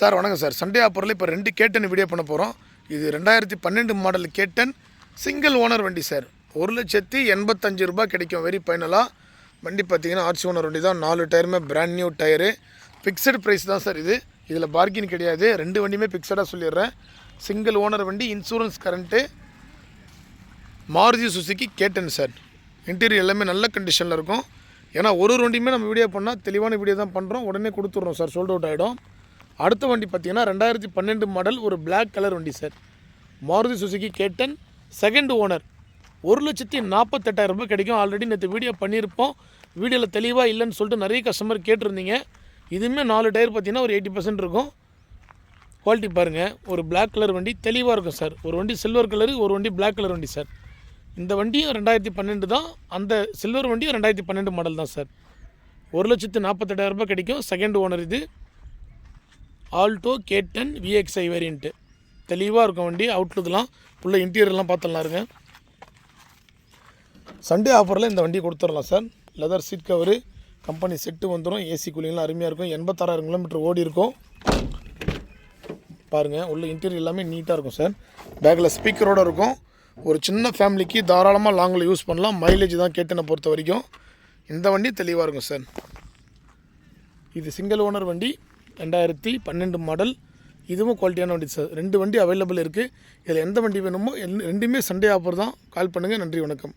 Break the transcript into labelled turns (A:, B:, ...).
A: Sir வணக்கம் sir. Sunday ஆப்பரில் இப்போ ரெண்டு கேட்டன் வீடியோ பண்ண போகிறோம் இது ரெண்டாயிரத்தி பன்னெண்டு மாடல் கேட்டன் சிங்கிள் ஓனர் வண்டி சார். ஒரு லட்சத்தி எண்பத்தஞ்சு ரூபாய் கிடைக்கும் வெரி ஃபைனலாக வண்டி பார்த்தீங்கன்னா ஆர்சி ஓனர் வண்டி தான். நாலு டயருமே brand new tyre fixed price தான் சார் இது. இதில் பார்கின் கிடையாது. ரெண்டு வண்டியுமே ஃபிக்ஸடாக சொல்லிடுறேன். சிங்கிள் ஓனர் வண்டி இன்சூரன்ஸ் கரண்ட்டு மாருதி சுசுக்கி கேட்டன் சார். இன்டீரியர் எல்லாமே நல்ல கண்டிஷனில் இருக்கும். ஏன்னா ஒரு ஒரு வண்டியுமே நம்ம வீடியோ பண்ணால் தெளிவான வீடியோ தான் பண்ணுறோம் உடனே கொடுத்துட்றோம் சார். சோல்ட் அவுட் ஆகிடும் அடுத்த வண்டி பார்த்தீங்கன்னா ரெண்டாயிரத்தி பன்னெண்டு மாடல் ஒரு பிளாக் கலர் வண்டி சார் மாருதி சுசுகி கேட்டன் செகண்ட் ஓனர் ஒரு லட்சத்தி நாற்பத்தெட்டாயிரம் ரூபாய் கிடைக்கும். ஆல்ரெடி நேற்று வீடியோ பண்ணியிருப்போம். வீடியோவில் தெளிவாக இல்லைன்னு சொல்லிட்டு நிறைய கஸ்டமர் கேட்டிருந்தீங்க. இதுவுமே நாலு டயர் பார்த்தீங்கன்னா ஒரு எயிட்டி பர்சன்ட் இருக்கும். குவாலிட்டி பாருங்கள் ஒரு பிளாக் கலர் வண்டி தெளிவாக இருக்கும் சார் ஒரு வண்டி சில்வர் கலரு ஒரு வண்டி பிளாக் கலர் வண்டி சார் இந்த வண்டியும் ரெண்டாயிரத்தி பன்னெண்டு தான். அந்த சில்வர் வண்டியும் ரெண்டாயிரத்தி பன்னெண்டு மாடல் தான் சார் ஒரு லட்சத்து நாற்பத்தெட்டாயிரம் ரூபாய் கிடைக்கும். செகண்ட் ஓனர் இது. Alto K ten VXI variant தெளிவாக இருக்கும் வண்டி அவுட்லுக்கெலாம் ஃபுல்லாக இன்டீரியர்லாம் பார்த்துடலாம் இருங்க. சண்டே ஆஃபரில் இந்த வண்டி கொடுத்துடலாம் sir. Leather seat cover company set வந்துடும் ஏசி கூலிங்லாம் அருமையாக இருக்கும். எண்பத்தாறாயிரம் கிலோமீட்டர் ஓடி இருக்கும். பாருங்கள் உள்ள இன்டீரியர் எல்லாமே நீட்டாக இருக்கும் சார். பேக்கில் ஸ்பீக்கரோடு இருக்கும். ஒரு சின்ன ஃபேமிலிக்கு தாராளமாக லாங்கில் யூஸ் பண்ணலாம். மைலேஜ் தான் கேட்டுனை பொறுத்த வரைக்கும். இந்த வண்டி தெளிவாக இருக்கும் சார். இது சிங்கிள் ஓனர் வண்டி. ரெண்டாயிரத்தி பன்னெண்டு மாடல் இதுவும் குவாலிட்டியான வண்டி சார் ரெண்டு வண்டி அவைலபிள் இருக்குது இதில் எந்த வண்டி வேணுமோ எல் ரெண்டுமே சண்டே ஆஃபர் தான். கால் பண்ணுங்கள் நன்றி வணக்கம்.